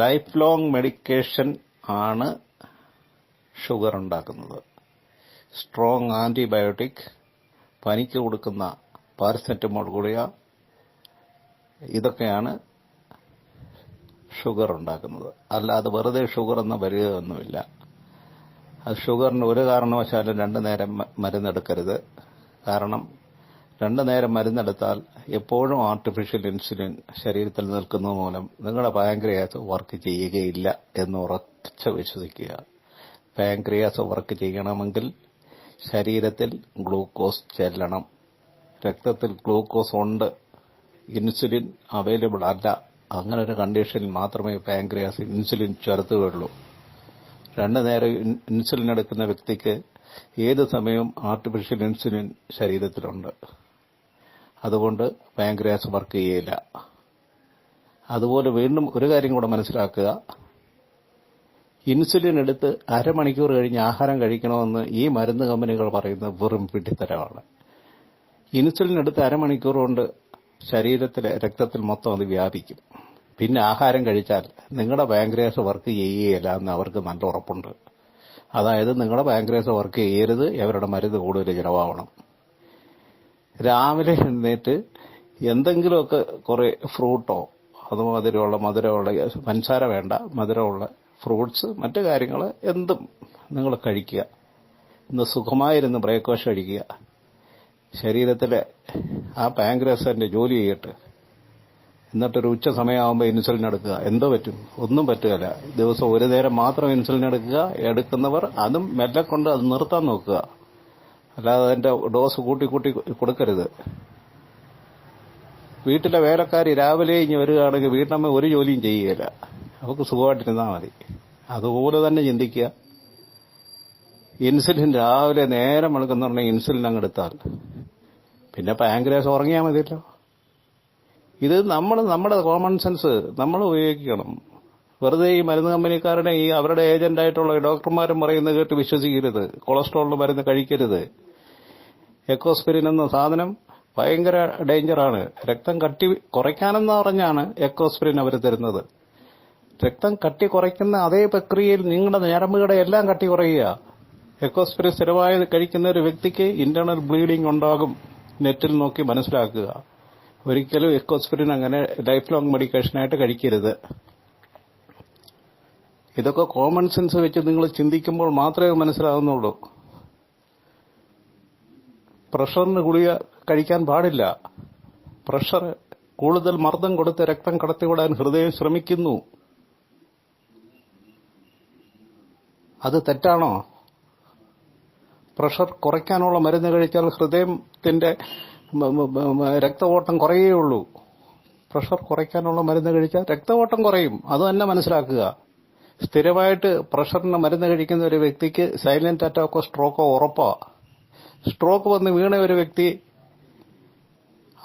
Life long medication ആണ് sugar ഉണ്ടാക്കുന്നത് strong antibiotic പനിക്ക് കൊടുക്കുന്ന പാരസെറ്റമോൾ ഗുളിക ഇതൊക്കെയാണ് ഷുഗർ ഉണ്ടാക്കുന്നത് അല്ലാതെ വെറുതെ ഷുഗർ എന്ന വരികയൊന്നുമില്ല. അത് ഷുഗറിന് ഒരു കാരണവശാലും രണ്ടു നേരം മരുന്നെടുക്കരുത്. കാരണം രണ്ടു നേരം മരുന്നെടുത്താൽ എപ്പോഴും ആർട്ടിഫിഷ്യൽ ഇൻസുലിൻ ശരീരത്തിൽ നിൽക്കുന്നത് മൂലം നിങ്ങളുടെ പാങ്ക്രിയാസ് വർക്ക് ചെയ്യുകയില്ല എന്ന് ഉറച്ചു വിശ്വസിക്കുക. പാങ്ക്രിയാസ് വർക്ക് ചെയ്യണമെങ്കിൽ ശരീരത്തിൽ ഗ്ലൂക്കോസ് ചെല്ലണം. രക്തത്തിൽ ഗ്ലൂക്കോസ് ഉണ്ട് ഇൻസുലിൻ അവൈലബിൾ അല്ല. അങ്ങനെ ഒരു കണ്ടീഷനിൽ മാത്രമേ പാങ്ക്രിയാസ് ഇൻസുലിൻ ചേർത്തുകയുള്ളൂ രണ്ടു നേരം ഇൻസുലിൻ എടുക്കുന്ന വ്യക്തിക്ക് ഏത് സമയവും ആർട്ടിഫിഷ്യൽ ഇൻസുലിൻ ശരീരത്തിലുണ്ട്. അതുകൊണ്ട് പാങ്ക്രിയാസ് വർക്ക് ചെയ്യില്ല അതുപോലെ വീണ്ടും ഒരു കാര്യം കൂടെ മനസ്സിലാക്കുക. ഇൻസുലിൻ എടുത്ത് അരമണിക്കൂർ കഴിഞ്ഞ് ആഹാരം കഴിക്കണമെന്ന് ഈ മരുന്ന് കമ്പനികൾ പറയുന്നത് വെറും പിടിത്തരമാണ്. ഇൻസുലിൻ എടുത്ത് അരമണിക്കൂർ കൊണ്ട് ശരീരത്തിലെ രക്തത്തിൽ മൊത്തം അത് വ്യാപിക്കും. പിന്നെ ആഹാരം കഴിച്ചാൽ നിങ്ങളുടെ പാങ്ക്രിയാസ് വർക്ക് ചെയ്യുകയില്ല എന്ന് അവർക്ക് നല്ല ഉറപ്പുണ്ട്. അതായത് നിങ്ങളുടെ പാങ്ക്രിയാസ് വർക്ക് ചെയ്യരുത് അവരുടെ മരുന്ന് കൂടുതൽ ചിലവാകണം രാവിലെ എഴുന്നേറ്റ് എന്തെങ്കിലുമൊക്കെ കുറെ ഫ്രൂട്ടോ അതുമാതിരിയുള്ള മധുരമുള്ള പഞ്ചസാര വേണ്ട മധുരമുള്ള ഫ്രൂട്ട്സ് മറ്റു കാര്യങ്ങൾ എന്തും നിങ്ങൾ കഴിക്കുക. ഇന്ന് സുഖമായിരുന്ന് ബ്രേക്ക്ഫാസ്റ്റ് കഴിക്കുക. ശരീരത്തിലെ ആ പാങ്ക്രസിന്റെ ജോലി ചെയ്യട്ടെ. എന്നിട്ടൊരു ഉച്ച സമയമാകുമ്പോൾ ഇൻസുലിൻ എടുക്കുക. എന്തോ പറ്റും. ഒന്നും പറ്റുകയില്ല. ദിവസം ഒരു നേരം മാത്രം ഇൻസുലിൻ എടുക്കുക. എടുക്കുന്നവർ അതും മെല്ലെ കൊണ്ട് അത് നിർത്താൻ നോക്കുക. അല്ലാതെ അതിന്റെ ഡോസ് കൂട്ടി കൂട്ടി കൊടുക്കരുത്. വീട്ടിലെ വേലക്കാരി രാവിലെ ഇനി വരികയാണെങ്കിൽ വീട്ടമ്മ ഒരു ജോലിയും ചെയ്യുകയില്ല. അവർക്ക് സുഖമായിട്ടിരുന്നാൽ മതി. അതുപോലെ തന്നെ ചിന്തിക്കുക. ഇൻസുലിൻ രാവിലെ നേരം എടുക്കുന്നുണ്ടെങ്കിൽ ഇൻസുലിൻ അങ്ങ് എടുത്താൽ. പിന്നെ പാങ്ക്രേസ് ഉറങ്ങിയാൽ മതിയല്ലോ. ഇത് നമ്മൾ നമ്മുടെ കോമൺ സെൻസ് നമ്മൾ ഉപയോഗിക്കണം. വെറുതെ ഈ മരുന്ന് കമ്പനിക്കാരുടെ ഈ അവരുടെ ഏജന്റായിട്ടുള്ള ഡോക്ടർമാരും പറയുന്നത് കേട്ട് വിശ്വസിക്കരുത്. കൊളസ്ട്രോളിന് മരുന്ന് കഴിക്കരുത്. എക്കോസ്പിരിൻ എന്ന സാധനം ഭയങ്കര ഡേഞ്ചറാണ്. രക്തം കട്ടി കുറയ്ക്കാനെന്ന് പറഞ്ഞാണ് എക്കോസ്പിരിൻ അവർ തരുന്നത്. രക്തം കട്ടി കുറയ്ക്കുന്ന അതേ പ്രക്രിയയിൽ നിങ്ങളുടെ ഞരമ്പുകളുടെ എല്ലാം കട്ടി കുറയുക. എക്കോസ്പിരിൻ സ്ഥിരമായി കഴിക്കുന്ന ഒരു വ്യക്തിക്ക് ഇന്റേണൽ ബ്ലീഡിംഗ് ഉണ്ടാകും. നെറ്റിൽ നോക്കി മനസ്സിലാക്കുക. ഒരിക്കലും എക്കോസ്പിരിൻ അങ്ങനെ ലൈഫ് ലോങ് മെഡിക്കേഷനായിട്ട് കഴിക്കരുത്. ഇതൊക്കെ കോമൺ സെൻസ് വെച്ച് നിങ്ങൾ ചിന്തിക്കുമ്പോൾ മാത്രമേ മനസ്സിലാകുന്നുള്ളൂ. പ്രഷറിന് ഗുളിക കഴിക്കാൻ പാടില്ല. പ്രഷർ കൂടുതൽ മർദ്ദം കൊടുത്ത് രക്തം കടത്തിവിടാൻ ഹൃദയം ശ്രമിക്കുന്നു. അത് തെറ്റാണോ? പ്രഷർ കുറയ്ക്കാനുള്ള മരുന്ന് കഴിച്ചാൽ മ- രക്തഓട്ടം കുറയുകയുള്ളൂ. പ്രഷർ കുറയ്ക്കാനുള്ള മരുന്ന് കഴിച്ചാൽ രക്തഓട്ടം കുറയും. അത് തന്നെ മനസ്സിലാക്കുക. സ്ഥിരമായിട്ട് പ്രഷറിന് മരുന്ന് കഴിക്കുന്ന ഒരു വ്യക്തിക്ക് സൈലന്റ് അറ്റാക്കോ സ്ട്രോക്കോ ഉറപ്പാ. സ്ട്രോക്ക് വന്ന് വീണ ഒരു വ്യക്തി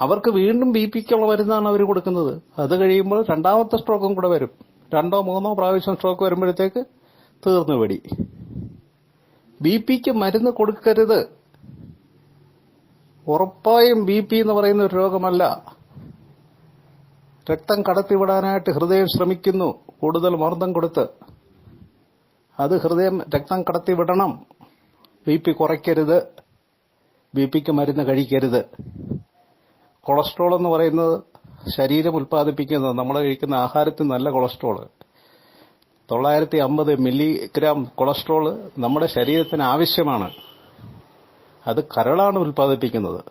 അവർക്ക് വീണ്ടും ബി പിക്കുള്ള മരുന്നാണ് അവർ കൊടുക്കുന്നത്. അത് കഴിയുമ്പോൾ രണ്ടാമത്തെ സ്ട്രോക്കും കൂടെ വരും. രണ്ടോ മൂന്നോ പ്രാവശ്യം സ്ട്രോക്ക് വരുമ്പോഴത്തേക്ക് തീർന്നു വെടി ബി പിക്ക് മരുന്ന് കൊടുക്കരുത്. ഉറപ്പായും ബി പി എന്ന് പറയുന്ന ഒരു രോഗമല്ല. രക്തം കടത്തിവിടാനായിട്ട് ഹൃദയം ശ്രമിക്കുന്നു. കൂടുതൽ മർദ്ദം കൊടുത്ത്. അത് ഹൃദയം രക്തം കടത്തിവിടണം. ബി പി കുറയ്ക്കരുത്. ബി പിക്ക് മരുന്ന് കഴിക്കരുത്. കൊളസ്ട്രോൾ എന്ന് പറയുന്നത് ശരീരം ഉൽപ്പാദിപ്പിക്കുന്നത്. നമ്മൾ കഴിക്കുന്ന ആഹാരത്തിൽ നല്ല കൊളസ്ട്രോൾ. തൊള്ളായിരത്തി അമ്പത് മില്ലിഗ്രാം കൊളസ്ട്രോൾ നമ്മുടെ ശരീരത്തിന് ആവശ്യമാണ്. അത് കരളാണ് ഉൽപ്പാദിപ്പിക്കുന്നത്.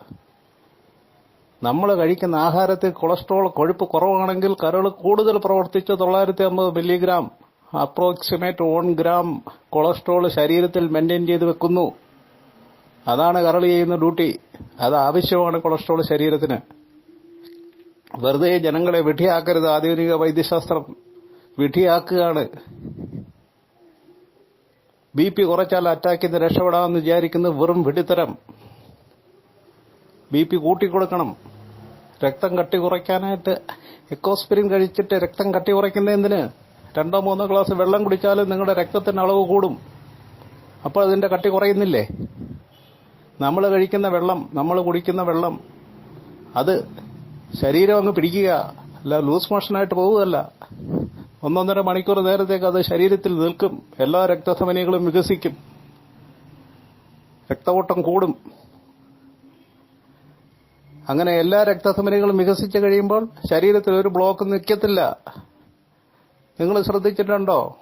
നമ്മൾ കഴിക്കുന്ന ആഹാരത്തിൽ കൊളസ്ട്രോൾ കൊഴുപ്പ് കുറവാണെങ്കിൽ കരൾ കൂടുതൽ പ്രവർത്തിച്ച് തൊള്ളായിരത്തി അമ്പത് milligram approximate one gram cholesterol ശരീരത്തിൽ മെയിന്റെയിൻ ചെയ്ത് വെക്കുന്നു. അതാണ് കരൾ ചെയ്യുന്ന ഡ്യൂട്ടി അത് ആവശ്യമാണ് കൊളസ്ട്രോൾ ശരീരത്തിന്. വെറുതെ ജനങ്ങളെ വിഠിയാക്കരുത് ആധുനിക വൈദ്യശാസ്ത്രം വിഠിയാക്കുകയാണ് ബി പി കുറച്ചാൽ അറ്റാക്കിൽ നിന്ന് രക്ഷപ്പെടാമെന്ന് വിചാരിക്കുന്നത് വെറും വിടിത്തരം ബി പി കൂട്ടിക്കൊടുക്കണം. രക്തം കട്ടി കുറയ്ക്കാനായിട്ട് എക്കോസ്പിരിൻ കഴിച്ചിട്ട് രക്തം കട്ടി കുറയ്ക്കുന്ന എന്തിന്? രണ്ടോ മൂന്നോ ഗ്ലാസ് വെള്ളം കുടിച്ചാലും നിങ്ങളുടെ രക്തത്തിന് അളവ് കൂടും. അപ്പോൾ അതിന്റെ കട്ടി കുറയുന്നില്ലേ? നമ്മൾ കഴിക്കുന്ന വെള്ളം നമ്മൾ കുടിക്കുന്ന വെള്ളം അത് ശരീരം അങ്ങ് പിടിക്കുക അല്ല ലൂസ് മോഷനായിട്ട് പോവുകയല്ല. ഒന്നൊന്നര മണിക്കൂർ നേരത്തേക്ക് അത് ശരീരത്തിൽ നിൽക്കും എല്ലാ രക്തധമനികളും വികസിക്കും. രക്തഓട്ടം കൂടും. അങ്ങനെ എല്ലാ രക്തധമനികളും വികസിച്ചു കഴിയുമ്പോൾ ശരീരത്തിൽ ഒരു ബ്ലോക്ക് നിൽക്കത്തില്ല. നിങ്ങൾ ശ്രദ്ധിച്ചിട്ടുണ്ടോ?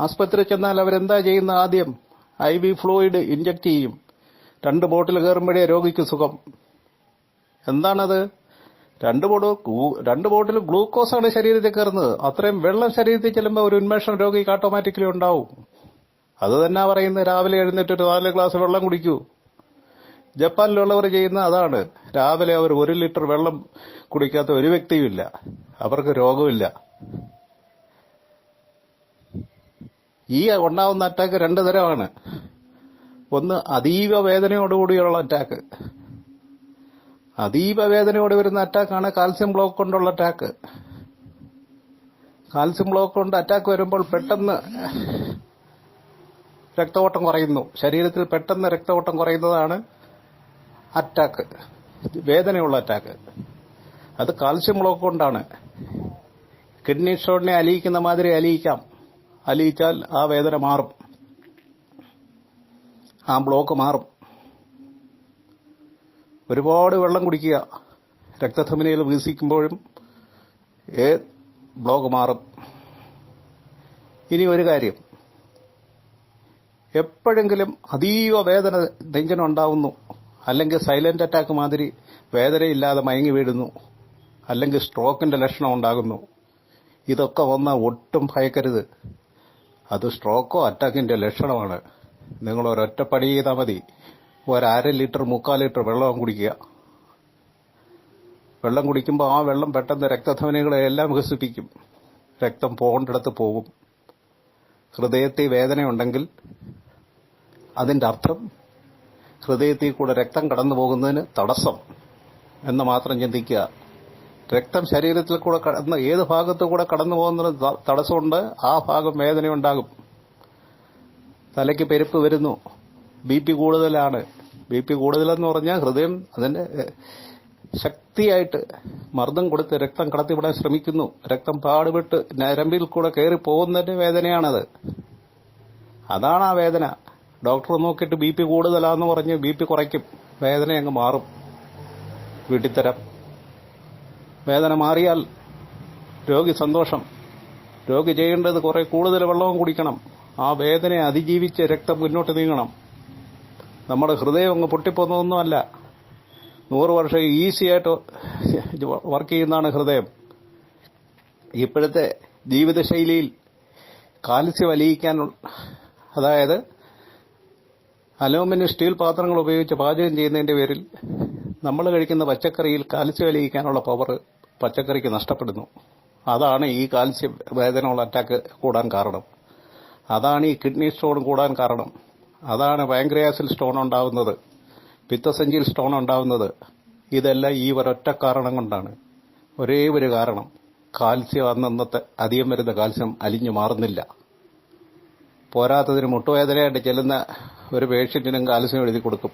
ആസ്പത്രി ചെന്നാൽ അവരെന്താ ചെയ്യുന്ന ആദ്യം? ഐ വി ഫ്ലൂയിഡ് ഇഞ്ചക്ട് ചെയ്യും. രണ്ട് ബോട്ടിൽ കയറുമ്പോഴേ രോഗിക്ക് സുഖം. എന്താണത്? രണ്ട് ബോട്ട് രണ്ട് ബോട്ടിൽ ഗ്ലൂക്കോസാണ് ശരീരത്തിൽ കയറുന്നത്. അത്രയും വെള്ളം ശരീരത്തിൽ ചെല്ലുമ്പോൾ ഒരു ഉന്മേഷം രോഗിക്ക് ഓട്ടോമാറ്റിക്കലി ഉണ്ടാവും. അത് തന്നെ പറയുന്നത് രാവിലെ എഴുന്നേറ്റ് ഒരു നാല് ഗ്ലാസ് വെള്ളം കുടിക്കൂ. ജപ്പാനിലുള്ളവർ ചെയ്യുന്ന അതാണ്. രാവിലെ അവർ ഒരു ലിറ്റർ വെള്ളം കുടിക്കാത്ത ഒരു വ്യക്തിയുമില്ല അവർക്ക് രോഗമില്ല ഈ ഉണ്ടാവുന്ന അറ്റാക്ക് രണ്ട് തരമാണ്. ഒന്ന് അതീവ വേദനയോടുകൂടിയുള്ള അറ്റാക്ക് അതീവ വേദനയോട് വരുന്ന അറ്റാക്കാണ് കാൽസ്യം ബ്ലോക്ക് കൊണ്ടുള്ള അറ്റാക്ക് കാൽസ്യം ബ്ലോക്ക് കൊണ്ട് അറ്റാക്ക് വരുമ്പോൾ പെട്ടെന്ന് രക്തഓട്ടം കുറയുന്നു. ശരീരത്തിൽ പെട്ടെന്ന് രക്തഓട്ടം കുറയുന്നതാണ് അറ്റാക്ക്. വേദനയുള്ള അറ്റാക്ക്. അത് കാൽസ്യം ബ്ലോക്ക് കൊണ്ടാണ്. കിഡ്നി സ്റ്റോണിനെ അലിയിക്കുന്ന മാതിരി അലിയിക്കാം. അലിയിച്ചാൽ ആ വേദന മാറും. ആ ബ്ലോക്ക് മാറും. ഒരുപാട് വെള്ളം കുടിക്കുക. രക്തധമനിയിൽ വീസിക്കുമ്പോഴും ഏ ബ്ലോക്ക് മാറും. ഇനി ഒരു കാര്യം. എപ്പോഴെങ്കിലും അതീവ വേദന നെഞ്ചിനുണ്ടാവുന്നു. അല്ലെങ്കിൽ സൈലന്റ് അറ്റാക്ക് മാതിരി വേദനയില്ലാതെ മയങ്ങി വീഴുന്നു. അല്ലെങ്കിൽ സ്ട്രോക്കിന്റെ ലക്ഷണം ഉണ്ടാകുന്നു. ഇതൊക്കെ വന്നാൽ ഒട്ടും ഭയക്കരുത്. അത് സ്ട്രോക്കോ അറ്റാക്കിന്റെ ലക്ഷണമാണ്. നിങ്ങൾ ഒരൊറ്റ പണി ചെയ്താൽ മതി. ഒരര ലിറ്റർ മുക്കാൽ ലിറ്റർ വെള്ളം കുടിക്കുക. വെള്ളം കുടിക്കുമ്പോൾ ആ വെള്ളം പെട്ടെന്ന് രക്തധമനികളെ എല്ലാം വികസിപ്പിക്കും. രക്തം പോകേണ്ടിടത്ത് പോകും. ഹൃദയത്തിൽ വേദനയുണ്ടെങ്കിൽ അതിന്റെ അർത്ഥം ഹൃദയത്തിൽ കൂടെ രക്തം കടന്നു പോകുന്നതിന് തടസ്സം എന്ന് മാത്രം ചിന്തിക്കുക. രക്തം ശരീരത്തിൽ കൂടെ കടന്ന് ഏത് ഭാഗത്തു കൂടെ കടന്നു പോകുന്നതിന് തടസ്സമുണ്ട് ആ ഭാഗം വേദനയുണ്ടാകും. തലയ്ക്ക് പെരുപ്പ് വരുന്നു. ബി പി കൂടുതലാണ്. ബി പി കൂടുതലെന്ന് പറഞ്ഞാൽ ഹൃദയം അതിന്റെ ശക്തിയായിട്ട് മർദ്ദം കൊടുത്ത് രക്തം കടത്തിവിടാൻ ശ്രമിക്കുന്നു. രക്തം പാടുപെട്ട് നരമ്പിൽ കൂടെ കയറി പോകുന്നതിന്റെ വേദനയാണത്. അതാണ് ആ വേദന. ഡോക്ടർ നോക്കിയിട്ട് ബി പി കൂടുതലാന്ന് പറഞ്ഞ് ബി പി കുറയ്ക്കും. വേദന അങ്ങ് മാറും. വീട്ടിത്തരം. വേദന മാറിയാൽ രോഗി സന്തോഷം. രോഗി ചെയ്യേണ്ടത് കുറെ കൂടുതൽ വെള്ളവും കുടിക്കണം. ആ വേദനയെ അതിജീവിച്ച് രക്തം മുന്നോട്ട് നീങ്ങണം. നമ്മുടെ ഹൃദയം അങ്ങ് പൊട്ടിപ്പോകുന്നതൊന്നുമല്ല. നൂറ് വർഷം ഈസി ആയിട്ട് വർക്ക് ചെയ്യുന്നതാണ് ഹൃദയം. ഇപ്പോഴത്തെ ജീവിതശൈലിയിൽ കാൽസ്യം അലിയിക്കാനുള്ള അതായത് അലൂമിനിയം സ്റ്റീൽ പാത്രങ്ങൾ ഉപയോഗിച്ച് പാചകം ചെയ്യുന്നതിന്റെ പേരിൽ നമ്മൾ കഴിക്കുന്ന പച്ചക്കറിയിൽ കാൽസ്യം അലിയിക്കാനുള്ള പവർ പച്ചക്കറിക്ക് നഷ്ടപ്പെടുന്നു. അതാണ് ഈ കാൽസ്യം വേദനയുള്ള അറ്റാക്ക് കൂടാൻ കാരണം. അതാണ് ഈ കിഡ്നി സ്റ്റോൺ കൂടാൻ കാരണം. അതാണ് പാങ്ക്രിയാസിൽ സ്റ്റോൺ ഉണ്ടാവുന്നത്. പിത്തസഞ്ചിയിൽ സ്റ്റോൺ ഉണ്ടാവുന്നത്. ഇതെല്ലാം ഈ ഒരൊറ്റ കാരണം കൊണ്ടാണ്. ഒരേ ഒരു കാരണം. കാൽസ്യം അന്നന്നത്തെ അധികം വരുന്ന കാൽസ്യം അലിഞ്ഞു മാറുന്നില്ല. പോരാത്തതിന് മുട്ടുവേദനയായിട്ട് ചെല്ലുന്ന ഒരു പേഷ്യന്റിനും കാൽസ്യം എഴുതി കൊടുക്കും.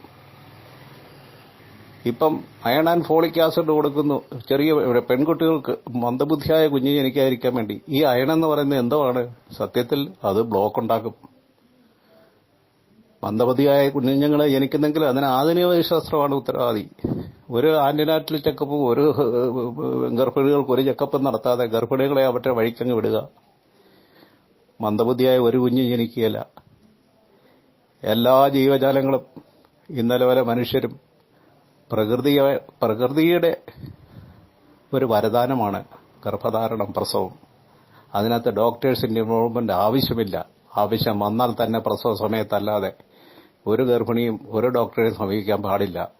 ഇപ്പം അയൺ ആൻഡ് ഫോളിക് ആസിഡ് കൊടുക്കുന്നു. ചെറിയ പെൺകുട്ടികൾക്ക് മന്ദബുദ്ധിയായ കുഞ്ഞ് ജനിക്കാതിരിക്കാൻ വേണ്ടി. ഈ അയൺ എന്ന് പറയുന്നത് എന്തുവാണ്? സത്യത്തിൽ അത് ബ്ലോക്ക് ഉണ്ടാക്കും. മന്ദബുദ്ധിയായ കുഞ്ഞുങ്ങളെ ജനിക്കുന്നെങ്കിൽ അതിന് ആധുനിക വൈദ്യശാസ്ത്രമാണ് ഉത്തരവാദി. ഒരു ആന്റിനാറ്റൽ ചെക്കപ്പും ഒരു ഗർഭിണികൾക്ക് ഒരു ചെക്കപ്പും നടത്താതെ ഗർഭിണികളെ അവരുടെ വഴിക്കങ്ങ് വിടുക. മന്ദബുദ്ധിയായ ഒരു കുഞ്ഞ് ജനിക്കുകയില്ല. എല്ലാ ജീവജാലങ്ങളും ഇന്നലെ വരെ മനുഷ്യരും പ്രകൃതിയെ പ്രകൃതിയുടെ ഒരു വരദാനമാണ് ഗർഭധാരണം പ്രസവം. അതിനകത്ത് ഡോക്ടേഴ്സിന്റെ ഇൻവോൾവ്മെന്റ് ആവശ്യമില്ല. ആവശ്യം വന്നാൽ തന്നെ പ്രസവ സമയത്തല്ലാതെ ഒരു ഗർഭിണിയും ഒരു ഡോക്ടറെയും സമീപിക്കാൻ പാടില്ല.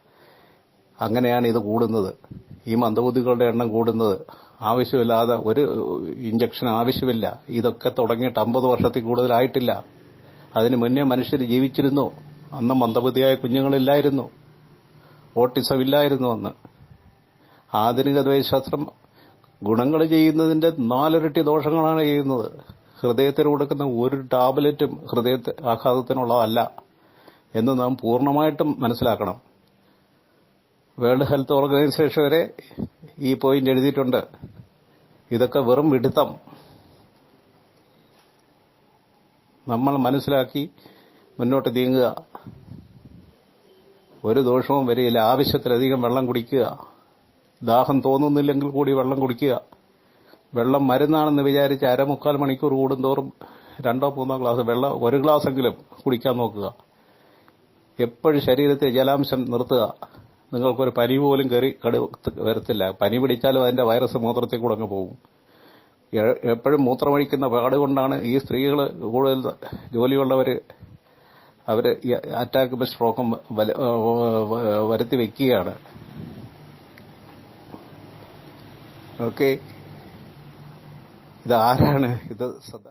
അങ്ങനെയാണ് ഇത് കൂടുന്നത്. ഈ മന്ദബുദ്ധികളുടെ എണ്ണം കൂടുന്നത്. ആവശ്യമില്ലാതെ ഒരു ഇഞ്ചക്ഷൻ ആവശ്യമില്ല. ഇതൊക്കെ തുടങ്ങിയിട്ട് അമ്പത് വർഷത്തിൽ കൂടുതലായിട്ടില്ല. അതിന് മുന്നേ മനുഷ്യർ ജീവിച്ചിരുന്നു. അന്ന് മന്ദബുദ്ധിയായ കുഞ്ഞുങ്ങളില്ലായിരുന്നു. ഓട്ടിസം ഇല്ലായിരുന്നു അന്ന്. ആധുനിക ദ്വൈശാസ്ത്രം ഗുണങ്ങൾ ചെയ്യുന്നതിന്റെ നാലിരട്ടി ദോഷങ്ങളാണ് ചെയ്യുന്നത്. ഹൃദയത്തിന് കൊടുക്കുന്ന ഒരു ടാബ്ലറ്റും ഹൃദയ ആഘാതത്തിനുള്ളതല്ല എന്ന് നാം പൂർണമായിട്ടും മനസ്സിലാക്കണം. വേൾഡ് ഹെൽത്ത് ഓർഗനൈസേഷൻ വരെ ഈ പോയിന്റ് എഴുതിയിട്ടുണ്ട്. ഇതൊക്കെ വെറും വിഡിത്തം. നമ്മൾ മനസ്സിലാക്കി മുന്നോട്ട് നീങ്ങുക. ഒരു ദോഷവും വരികയില്ല. ആവശ്യത്തിലധികം വെള്ളം കുടിക്കുക. ദാഹം തോന്നുന്നില്ലെങ്കിൽ കൂടി വെള്ളം കുടിക്കുക. വെള്ളം മരുന്നാണെന്ന് വിചാരിച്ച് അരമുക്കാൽ മണിക്കൂർ കൂടുന്തോറും രണ്ടോ മൂന്നോ ഗ്ലാസ് വെള്ളം ഒരു ഗ്ലാസ്സെങ്കിലും കുടിക്കാൻ നോക്കുക. എപ്പോഴും ശരീരത്തെ ജലാംശം നിർത്തുക. നിങ്ങൾക്കൊരു പനി പോലും കയറി കടു വരത്തില്ല. പനി പിടിച്ചാലും അതിന്റെ വൈറസ് മൂത്രത്തിൽ കൂടെ അങ്ങ് പോകും. എപ്പോഴും മൂത്രമഴിക്കുന്ന പാട് കൊണ്ടാണ് ഈ സ്ത്രീകൾ കൂടുതൽ ജോലിയുള്ളവർ അവർ അറ്റാക്കും സ്ട്രോക്കും വരുത്തി വെക്കുകയാണ്. ഓക്കെ. ഇത് ആരാണ് ഇത്